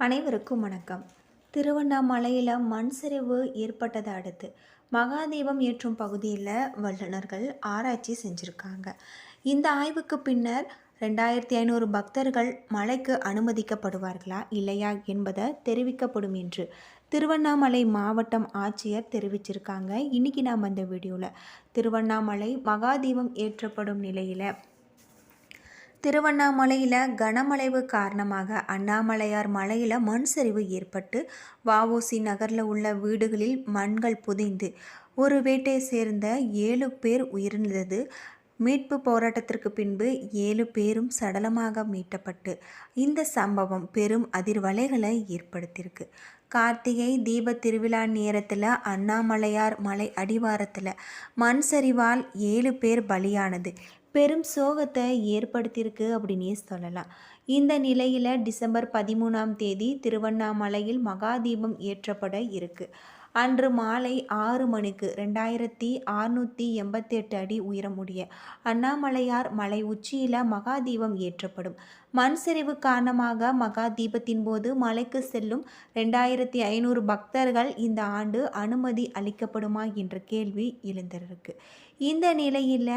அனைவருக்கும் வணக்கம். திருவண்ணாமலையில் மண் சரிவு ஏற்பட்டதை அடுத்து மகாதீபம் ஏற்றும் பகுதியில் வல்லுநர்கள் ஆராய்ச்சி செஞ்சுருக்காங்க. இந்த ஆய்வுக்கு பின்னர் ரெண்டாயிரத்தி ஐநூறு பக்தர்கள் மலைக்கு அனுமதிக்கப்படுவார்களா இல்லையா என்பதை தெரிவிக்கப்படும் என்று திருவண்ணாமலை மாவட்டம் ஆட்சியர் தெரிவிச்சிருக்காங்க. இன்றைக்கி நாம் அந்த வீடியோவில் திருவண்ணாமலை மகாதீபம் ஏற்றப்படும் நிலையில் திருவண்ணாமலையில் கனமழைவு காரணமாக அண்ணாமலையார் மலையில் மண் சரிவு ஏற்பட்டு வாவோசி நகரில் உள்ள வீடுகளில் மண்கள் புதைந்து ஒரு வேட்டையை சேர்ந்த ஏழு பேர் உயிரிழந்தது. மீட்பு போராட்டத்திற்கு பின்பு ஏழு பேரும் சடலமாக மீட்டப்பட்டு இந்த சம்பவம் பெரும் அதிர்வலைகளை ஏற்படுத்தியிருக்கு. கார்த்திகை தீப திருவிழா நேரத்தில் அண்ணாமலையார் மலை அடிவாரத்தில் மண் சரிவால் ஏழு பேர் பலியானது. பெரும் சோகத்தை ஏற்படுத்தியிருக்கு அப்படின்னே சொல்லலாம். இந்த நிலையில் டிசம்பர் பதிமூணாம் தேதி திருவண்ணாமலையில் மகாதீபம் ஏற்றப்பட இருக்குது அன்று மாலை ஆறு மணிக்கு ரெண்டாயிரத்தி அறுநூற்றி எண்பத்தி எட்டு அடி உயரமுடைய அண்ணாமலையார் மலை உச்சியில் மகாதீபம் ஏற்றப்படும். மண் சரிவு காரணமாக மகாதீபத்தின் போது மலைக்கு செல்லும் ரெண்டாயிரத்தி ஐநூறு பக்தர்கள் இந்த ஆண்டு அனுமதி அளிக்கப்படுமா என்ற கேள்வி எழுந்திருக்கு. இந்த நிலையில்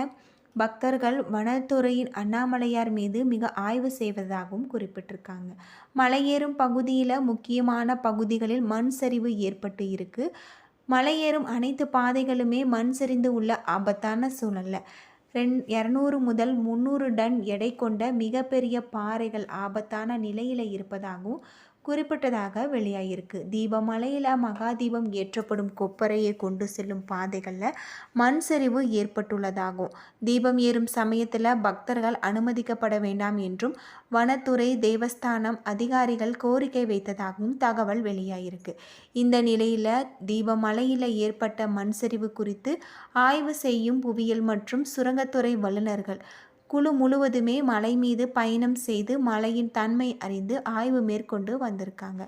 பக்தர்கள் வனத்துறையின் அண்ணாமலையார் மீது மிக ஆய்வு செய்வதாகவும் குறிப்பிட்டிருக்காங்க. மலையேறும் பகுதியில் முக்கியமான பகுதிகளில் மண் சரிவு ஏற்பட்டு இருக்கு. மலையேறும் அனைத்து பாதைகளுமே மண் சரிந்து உள்ள ஆபத்தான சூழலில். ரெண் இரநூறு முதல் முந்நூறு டன் எடை கொண்ட மிகப்பெரிய பாறைகள் ஆபத்தான நிலையில் இருப்பதாகவும் குறிப்பிட்டதாக வெளியாகிருக்கு தீபமலையில் மகாதீபம் ஏற்றப்படும் கொப்பரையை கொண்டு செல்லும் பாதைகளில் மண் சரிவு ஏற்பட்டுள்ளதாகவும் தீபம் ஏறும் சமயத்தில் பக்தர்கள் அனுமதிக்கப்பட வேண்டாம் என்றும் வனத்துறை தேவஸ்தானம் அதிகாரிகள் கோரிக்கை வைத்ததாகவும் தகவல் வெளியாகிருக்கு இந்த நிலையில் தீபமலையில் ஏற்பட்ட மண் சரிவு குறித்து ஆய்வு செய்யும் புவியியல் மற்றும் சுரங்கத்துறை வல்லுநர்கள் குழு முழுவதுமே மலை மீது பயணம் செய்து மலையின் தன்மை அறிந்து ஆய்வு மேற்கொண்டு வந்திருக்காங்க.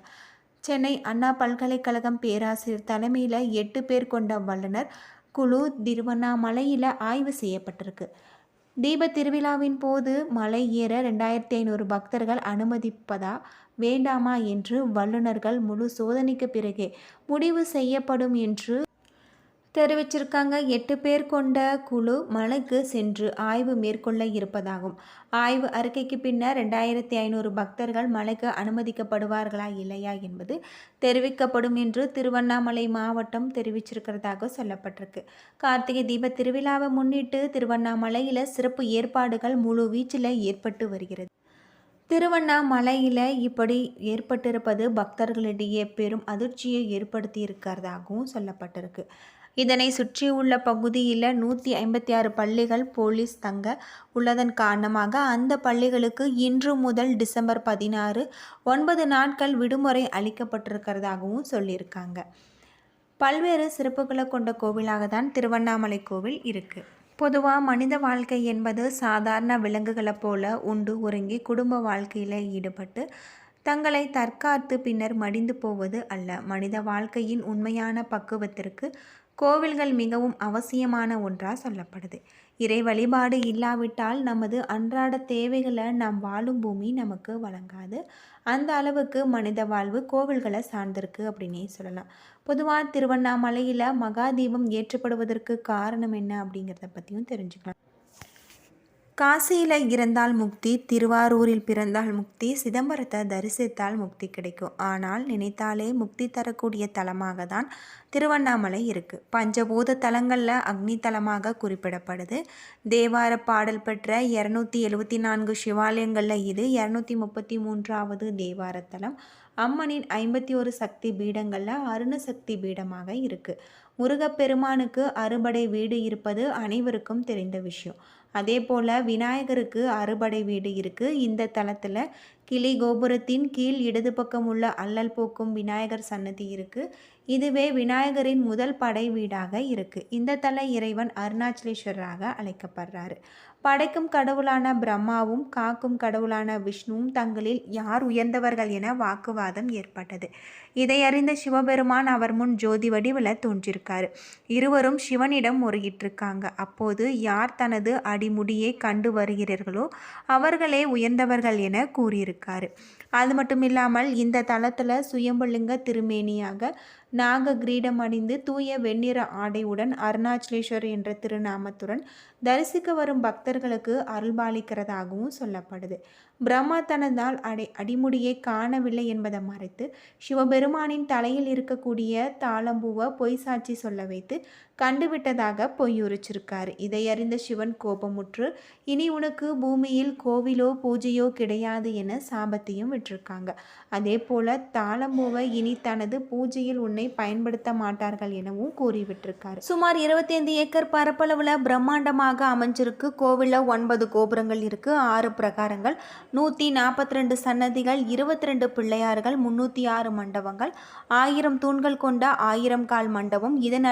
சென்னை அண்ணா பல்கலைக்கழகம் பேராசிரியர் தலைமையில் எட்டு பேர் கொண்ட வல்லுநர் குழு திருவண்ணாமலையில் ஆய்வு செய்யப்பட்டிருக்கு. தீப திருவிழாவின் போது மலை ஏற ரெண்டாயிரத்தி ஐநூறு பக்தர்கள் அனுமதிப்பதா வேண்டாமா என்று வல்லுநர்கள் முழு சோதனைக்கு பிறகே முடிவு செய்யப்படும் என்று தெரிவிச்சிருக்காங்க. எட்டு பேர் கொண்ட குழு மலைக்கு சென்று ஆய்வு மேற்கொள்ள இருப்பதாகும். ஆய்வு அறிக்கைக்கு பின்னர் ரெண்டாயிரத்தி ஐநூறு பக்தர்கள் மலைக்கு அனுமதிக்கப்படுவார்களா இல்லையா என்பது தெரிவிக்கப்படும் என்று திருவண்ணாமலை மாவட்டம் தெரிவிச்சிருக்கிறதாக சொல்லப்பட்டிருக்கு. கார்த்திகை தீப திருவிழாவை முன்னிட்டு திருவண்ணாமலையில் சிறப்பு ஏற்பாடுகள் முழு வீச்சில் ஏற்பட்டு வருகிறது. திருவண்ணாமலையில் இப்படி ஏற்பட்டிருப்பது பக்தர்களிடையே பெரும் அதிர்ச்சியை ஏற்படுத்தி இருக்கிறதாகவும் சொல்லப்பட்டிருக்கு. இதனை சுற்றியுள்ள பகுதியில் நூற்றி ஐம்பத்தி ஆறு பள்ளிகள் போலீஸ் தங்க உள்ளதன் காரணமாக அந்த பள்ளிகளுக்கு இன்று முதல் டிசம்பர் பதினாறு ஒன்பது நாட்கள் விடுமுறை அளிக்கப்பட்டிருக்கிறதாகவும் சொல்லியிருக்காங்க. பல்வேறு சிறப்புகளை கொண்ட கோவிலாக தான் திருவண்ணாமலை கோவில் இருக்குது பொதுவாக மனித வாழ்க்கை என்பது சாதாரண விலங்குகளைப் போல உண்டு உறங்கி குடும்ப வாழ்க்கையில் ஈடுபட்டு தங்களை தற்காத்து பின்னர் மடிந்து போவது அல்ல. மனித வாழ்க்கையின் உண்மையான பக்குவத்திற்கு கோவில்கள் மிகவும் அவசியமான ஒன்றாக சொல்லப்படுது. இறை வழிபாடு இல்லாவிட்டால் நமது அன்றாட தேவைகளை நாம் வாழும் பூமி நமக்கு வழங்காது. அந்த அளவுக்கு மனித வாழ்வு கோவில்களை சார்ந்திருக்கு அப்படின்னே சொல்லலாம். பொதுவாக திருவண்ணாமலையில் மகாதீபம் ஏற்றப்படுவதற்கு காரணம் என்ன அப்படிங்கிறத பற்றியும் தெரிஞ்சுக்கலாம். காசியில் இறந்தால் முக்தி திருவாரூரில் பிறந்தால் முக்தி சிதம்பரத்தை தரிசித்தால் முக்தி கிடைக்கும். ஆனால் நினைத்தாலே முக்தி தரக்கூடிய தலமாக தான் திருவண்ணாமலை இருக்குது பஞ்சபூத தலங்களில் அக்னி தலமாக குறிப்பிடப்படுது. தேவார பாடல் பெற்ற இரநூத்தி எழுபத்தி நான்கு சிவாலயங்களில் இது இரநூத்தி முப்பத்தி மூன்றாவது தேவார தலம். அம்மனின் ஐம்பத்தி ஒரு சக்தி பீடங்களில் அருண சக்தி பீடமாக இருக்குது முருகப்பெருமானுக்கு அறுபடை வீடு இருப்பது அனைவருக்கும் தெரிந்த விஷயம். அதே போல் விநாயகருக்கு அறுபடை வீடு இருக்குது இந்த தளத்தில் கிளி கோபுரத்தின் கீழ் இடது பக்கம் உள்ள அல்லல் போக்கும் விநாயகர் சன்னதி இருக்குது இதுவே விநாயகரின் முதல் படை வீடாக இருக்குது இந்த தல இறைவன் அருணாச்சலேஸ்வரராக அழைக்கப்படுறாரு. படைக்கும் கடவுளான பிரம்மாவும் காக்கும் கடவுளான விஷ்ணுவும் தங்களில் யார் உயர்ந்தவர்கள் என வாக்குவாதம் ஏற்பட்டது. இதை அறிந்த சிவபெருமான் அவர் முன் ஜோதி வடிவில் தோன்றிருக்காரு. இருவரும் சிவனிடம் முறையிட்டிருக்காங்க. அப்போது யார் தனது அடிமுடியை கண்டு வருகிறீர்களோ அவர்களே உயர்ந்தவர்கள் என கூறியிருக்காரு. அது மட்டும் இல்லாமல் இந்த தளத்தில் சுயம்புலிங்க திருமேனியாக நாக கிரீடம் அணிந்து தூய வெண்ணிற ஆடையுடன் அருணாச்சலேஸ்வர் என்ற திருநாமத்துடன் தரிசிக்க வரும் பக்தர்களுக்கு அருள்பாலிக்கிறதாகவும் சொல்லப்படுது. பிரம்மா தனதால் அடை அடிமுடியை காணவில்லை என்பதை மறைத்து சிவபெருமானின் தலையில் இருக்கக்கூடிய தாளம்பூவை பொய் சாட்சி சொல்ல வைத்து கண்டுவிட்டதாக பொய்யுரிச்சிருக்கார் இதை அறிந்த சிவன் கோபமுற்று இனி உனக்கு பூமியில் கோவிலோ பூஜையோ கிடையாது என சாபத்தையும் விட்டிருக்காங்க. அதே போல தாளம்பூவை இனி தனது பூஜையில் உன்னை பயன்படுத்த மாட்டார்கள் எனவும் கூறிவிட்டிருக்காரு. சுமார் இருபத்தைந்து ஏக்கர் பரப்பளவில் பிரம்மாண்டமாக அமைஞ்சிருக்கு. கோவிலில் ஒன்பது கோபுரங்கள் இருக்கு. ஆறு பிரகாரங்கள். நூற்றி நாற்பத்தி ரெண்டு சன்னதிகள் இருபத்தி ரெண்டு பிள்ளையார்கள் முன்னூற்றி ஆறு மண்டபங்கள் ஆயிரம் தூண்கள் கொண்ட ஆயிரம் கால் மண்டபம் இதன்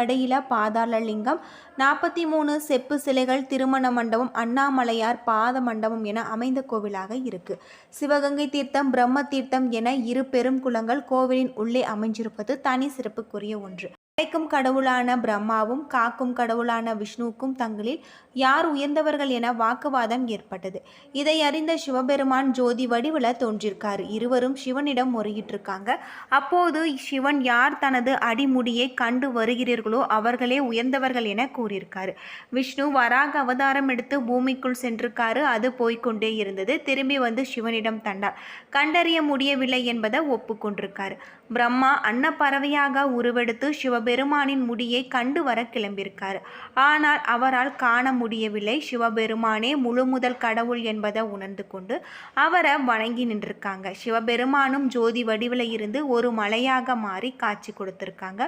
பாதாள லிங்கம் நாற்பத்தி மூணு செப்பு சிலைகள் திருமண மண்டபம் அண்ணாமலையார் பாத மண்டபம் என அமைந்த கோவிலாக இருக்கு. சிவகங்கை தீர்த்தம் பிரம்ம தீர்த்தம் என இரு பெரும் குளங்கள் கோவிலின் உள்ளே அமைஞ்சிருப்பது தனி சிறப்புக்குரிய ஒன்று. படைக்கும் கடவுளான பிரம்மாவும் காக்கும் கடவுளான விஷ்ணுவுக்கும் தங்களில் யார் உயர்ந்தவர்கள் என வாக்குவாதம் ஏற்பட்டது. இதை அறிந்த சிவபெருமான் ஜோதி வடிவில் தோன்றிருக்காரு. இருவரும் சிவனிடம் முறையிட்டிருக்காங்க. அப்போது சிவன் யார் தனது அடிமுடியை கண்டு வருகிறீர்களோ அவர்களே உயர்ந்தவர்கள் என கூறியிருக்காரு. விஷ்ணு வராக அவதாரம் எடுத்து பூமிக்குள் சென்றிருக்காரு. அது போய்கொண்டே இருந்தது. திரும்பி வந்து சிவனிடம் தண்டார் கண்டறிய முடியவில்லை என்பதை ஒப்புக்கொண்டிருக்காரு. பிரம்மா அன்னப்பறவையாக உருவெடுத்து சிவபெருமானின் முடியை கண்டு வர கிளம்பியிருக்கார். ஆனால் அவரால் காண முடியவில்லை. சிவபெருமானே முழு முதல் கடவுள் என்பதை உணர்ந்து கொண்டு அவரை வணங்கி நின்றிருக்காங்க. சிவபெருமானும் ஜோதி வடிவில் இருந்து ஒரு மலையாக மாறி காட்சி கொடுத்திருக்காங்க.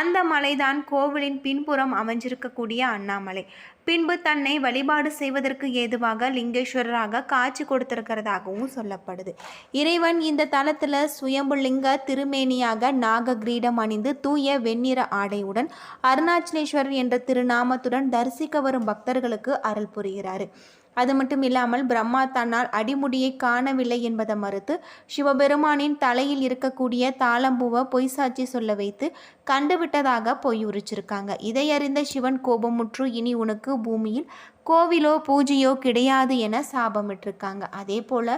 அந்த மலைதான் கோவிலின் பின்புறம் அமைஞ்சிருக்கக்கூடிய அண்ணாமலை. பின்பு தன்னை வழிபாடு செய்வதற்கு ஏதுவாக லிங்கேஸ்வரராக காட்சி கொடுத்திருக்கிறதாகவும் சொல்லப்படுது. இறைவன் இந்த தலத்தில் சுயம்புலிங்க திருமேனியாக நாக கிரீடம் அணிந்து தூய வெண்ணிற ஆடையுடன் அருணாச்சலேஸ்வரர் என்ற திருநாமத்துடன் தரிசிக்க வரும் பக்தர்களுக்கு அருள் புரிகிறார். அது மட்டும் இல்லாமல் பிரம்மா தன்னால் அடிமுடியை காணவில்லை என்பதை மறுத்து சிவபெருமானின் தலையில் இருக்கக்கூடிய தாளம்பூவை பொய் சாட்சி சொல்ல வைத்து கண்டுவிட்டதாக பொய் உரிச்சிருக்காங்க இதை அறிந்த சிவன் கோபமுற்று இனி உனக்கு பூமியில் கோவிலோ பூஜையோ கிடையாது என சாபமிட்டிருக்காங்க. அதே போல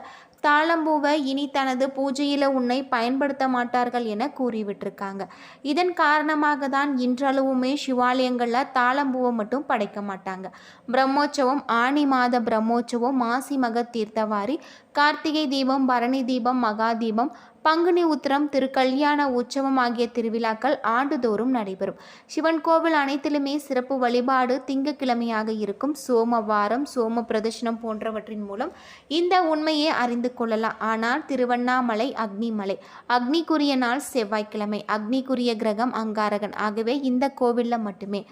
தாளம்பூவை இனி தனது பூஜையில் உன்னை பயன்படுத்த மாட்டார்கள் என கூறிவிட்டிருக்காங்க. இதன் காரணமாக தான் இன்றளவுமே சிவாலயங்களில் தாளம்பூவை மட்டும் படைக்க மாட்டாங்க. பிரம்மோற்சவம் ஆணி மாத பிரம்மோற்சவம் மாசி மக தீர்த்தவாரி கார்த்திகை தீபம் பரணி தீபம் மகா தீபம் பங்குனி உத்திரம் திருக்கல்யாண உற்சவம் ஆகிய திருவிழாக்கள் ஆண்டுதோறும் நடைபெறும். சிவன் கோவில் அனைத்திலுமே சிறப்பு வழிபாடு திங்கக்கிழமையாக இருக்கும். சோமவாரம் சோம பிரதர்ஷனம் போன்றவற்றின் மூலம் இந்த உண்மையை அறிந்து கொள்ளலாம் ஆனால் திருவண்ணாமலை அக்னிமலை. அக்னிக்குரிய நாள் செவ்வாய்க்கிழமை. அக்னிக்குரிய கிரகம் அங்காரகன். ஆகவே இந்த கோவிலில் மட்டுமே.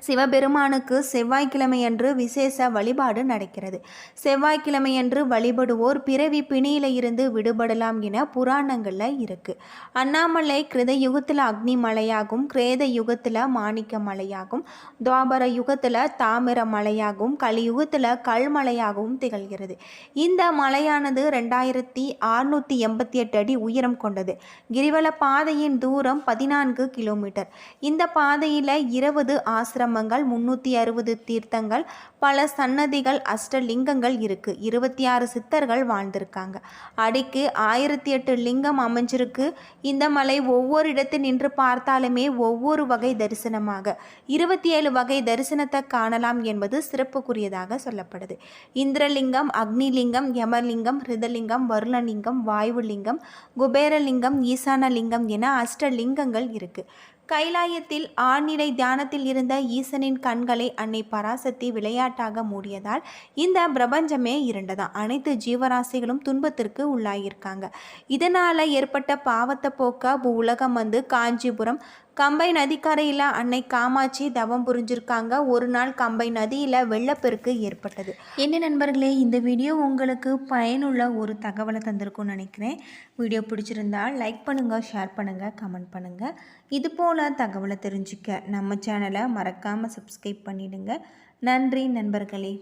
சிவபெருமானுக்கு செவ்வாய்க்கிழமையன்று விசேஷ வழிபாடு நடக்கிறது. செவ்வாய்க்கிழமையன்று வழிபடுவோர் பிறவி பிணியில இருந்து விடுபடலாம் என புராணங்களில் இருக்கு. அண்ணாமலை கிருத யுகத்தில் அக்னி மலையாகும் கிரேத யுகத்தில் மாணிக்க மலையாகும் துவாபர யுகத்தில் தாமிர மலையாகவும் கலியுகத்தில் கல்மலையாகவும் திகழ்கிறது. இந்த மலையானது ரெண்டாயிரத்தி ஆறுநூற்றி எண்பத்தி எட்டு அடி உயரம் கொண்டது. கிரிவல பாதையின் தூரம் பதினான்கு கிலோமீட்டர். இந்த பாதையில் இருபது ஆசிரம் ஆசிரமங்கள் முன்னூற்றி அறுபது தீர்த்தங்கள் பல சன்னதிகள் அஷ்டலிங்கங்கள் இருக்குது இருபத்தி ஆறு சித்தர்கள் வாழ்ந்திருக்காங்க. அடிக்கு ஆயிரத்தி எட்டு லிங்கம் அமைஞ்சிருக்கு. இந்த மலை ஒவ்வொரு இடத்தில் நின்று பார்த்தாலுமே ஒவ்வொரு வகை தரிசனமாக. இருபத்தி ஏழு வகை தரிசனத்தை காணலாம் என்பது சிறப்புக்குரியதாக சொல்லப்படுது. இந்திரலிங்கம் அக்னிலிங்கம் யமலிங்கம் ஹிருதலிங்கம் வருணலிங்கம் வாயுலிங்கம் குபேரலிங்கம் ஈசானலிங்கம் என அஷ்டலிங்கங்கள் இருக்கு. கைலாயத்தில் ஆழ்நிலை தியானத்தில் இருந்த ஈசனின் கண்களை அன்னை பராசக்தி விளையாட்டாக மூடியதால் இந்த பிரபஞ்சமே இருண்டதான் அனைத்து ஜீவராசிகளும் துன்பத்திற்கு உள்ளாகியிருக்காங்க இதனால் ஏற்பட்ட பாவத்தை போக்க உலகம் வந்து காஞ்சிபுரம் கம்பை நதிக்கரையில் அன்னை காமாட்சி தவம் புரிஞ்சிருக்காங்க. ஒரு நாள் கம்பை நதியில் வெள்ளப்பெருக்கு ஏற்பட்டது. என்ன நண்பர்களே இந்த வீடியோ உங்களுக்கு பயனுள்ள ஒரு தகவலை தந்திருக்கும்னு நினைக்கிறேன். வீடியோ பிடிச்சிருந்தால் லைக் பண்ணுங்கள் ஷேர் பண்ணுங்கள் கமெண்ட் பண்ணுங்கள் இது போல் தகவலை தெரிஞ்சுக்க நம்ம சேனலை மறக்காமல் சப்ஸ்கிரைப் பண்ணிவிடுங்க நன்றி நண்பர்களே.